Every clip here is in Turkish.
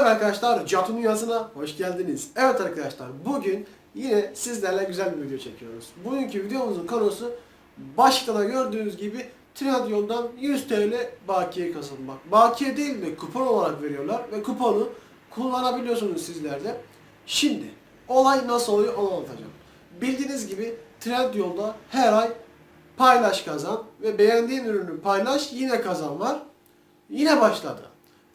Merhaba arkadaşlar, Catun Dünyası'na hoş geldiniz. Evet arkadaşlar, bugün yine sizlerle güzel bir video çekiyoruz. Bugünkü videomuzun konusu başta da gördüğünüz gibi Trendyol'dan 100 TL bakiye kazanmak. Bakiye değil de kupon olarak veriyorlar ve kuponu kullanabiliyorsunuz sizler de. Şimdi olay nasıl oluyor onu anlatacağım. Bildiğiniz gibi Trendyol'da her ay paylaş kazan ve beğendiğin ürünü paylaş yine kazan var. Yine başladı.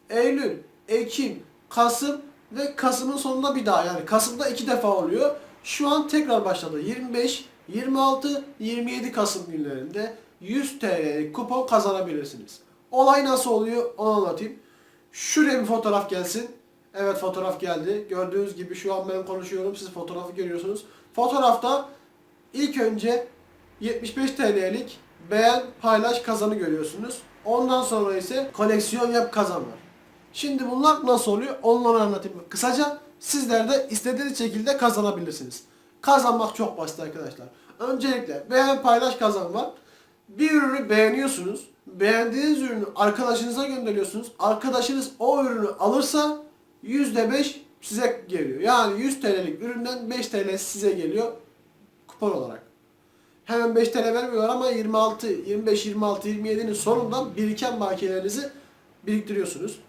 Eylül, Ekim, Kasım ve Kasım'ın sonunda bir daha yani Kasım'da iki defa oluyor. Şu an tekrar başladı. 25, 26, 27 Kasım günlerinde 100 TL kupon kazanabilirsiniz. Olay nasıl oluyor onu anlatayım. Şuraya bir fotoğraf gelsin. Evet fotoğraf geldi. Gördüğünüz gibi şu an ben konuşuyorum. Siz fotoğrafı görüyorsunuz. Fotoğrafta ilk önce 75 TL'lik beğen, paylaş, kazanı görüyorsunuz. Ondan sonra ise koleksiyon yap kazan var. Şimdi bunlar nasıl oluyor? Onları anlatayım. Kısaca sizler de istediğiniz şekilde kazanabilirsiniz. Kazanmak çok basit arkadaşlar. Öncelikle beğen, paylaş, kazan var. Bir ürünü beğeniyorsunuz. Beğendiğiniz ürünü arkadaşınıza gönderiyorsunuz. Arkadaşınız o ürünü alırsa %5 size geliyor. Yani 100 TL'lik üründen 5 TL size geliyor kupon olarak. Hemen 5 TL vermiyorlar ama 26, 25, 26, 27'nin sonundan biriken bakiyelerinizi biriktiriyorsunuz.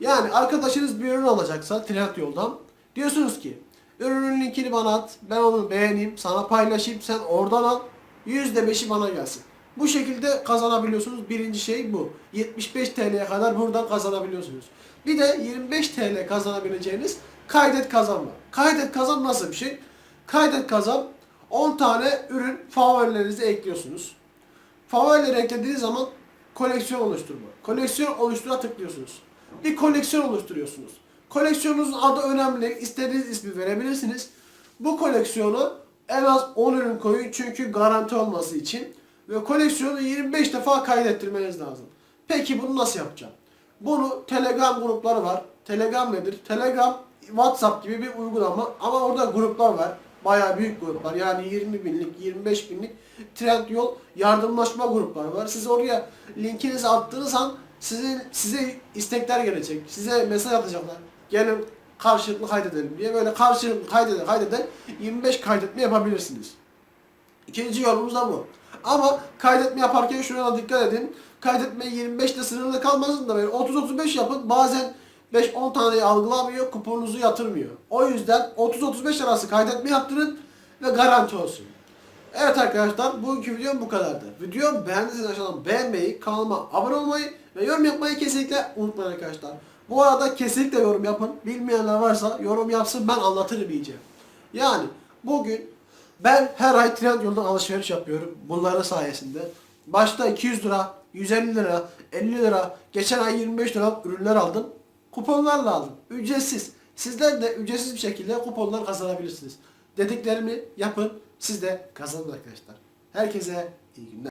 Yani arkadaşınız bir ürün alacaksa Trendyol'dan diyorsunuz ki ürünün linkini bana at, ben onu beğeneyim, sana paylaşayım, sen oradan al, %5'i bana gelsin. Bu şekilde kazanabiliyorsunuz. Birinci şey bu. 75 TL'ye kadar buradan kazanabiliyorsunuz. Bir de 25 TL kazanabileceğiniz kaydet kazan var. Kaydet kazan nasıl bir şey? Kaydet kazan 10 tane ürün favorilerinize ekliyorsunuz. Favorileri eklediğiniz zaman koleksiyon oluşturma. Koleksiyon oluştura tıklıyorsunuz. Bir koleksiyon oluşturuyorsunuz. Koleksiyonunuzun adı önemli. İstediğiniz ismi verebilirsiniz. Bu koleksiyonu en az 10 ürün koyun çünkü garanti olması için. Ve koleksiyonu 25 defa kaydettirmeniz lazım. Peki bunu nasıl yapacağım? Bunu Telegram grupları var. Telegram nedir? Telegram WhatsApp gibi bir uygulama ama orada gruplar var. Bayağı büyük gruplar. Yani 20 binlik, 25 binlik Trendyol yardımlaşma grupları var. Siz oraya linkinizi attığınız an sizin size istekler gelecek. Size mesaj atacaklar. Gelin karşılıklı kaydedelim diye böyle karşılıklı kaydeder kaydeder 25 kaydetme yapabilirsiniz. İkinci yolumuz da bu. Ama kaydetme yaparken şuna da dikkat edin. Kaydetme 25 ile sınırlı kalmasın da böyle 30-35 yapın. Bazen 5-10 taneyi algılamıyor, kuponunuzu yatırmıyor. O yüzden 30-35 arası kaydetme yaptırın ve garanti olsun. Evet arkadaşlar bugünkü videom bu kadardı. Videomu beğendiyseniz aşağıdan beğenmeyi, kanalıma abone olmayı ve yorum yapmayı kesinlikle unutmayın arkadaşlar. Bu arada kesinlikle yorum yapın. Bilmeyenler varsa yorum yapsın ben anlatırım iyice. Yani bugün ben her ay Trendyol'dan alışveriş yapıyorum bunların sayesinde. Başta 200 lira, 150 lira, 50 lira, geçen ay 25 lira ürünler aldım. Kuponlarla aldım. Ücretsiz. Sizler de ücretsiz bir şekilde kuponlar kazanabilirsiniz. Dediklerimi yapın. Siz de kazanın arkadaşlar. Herkese iyi günler.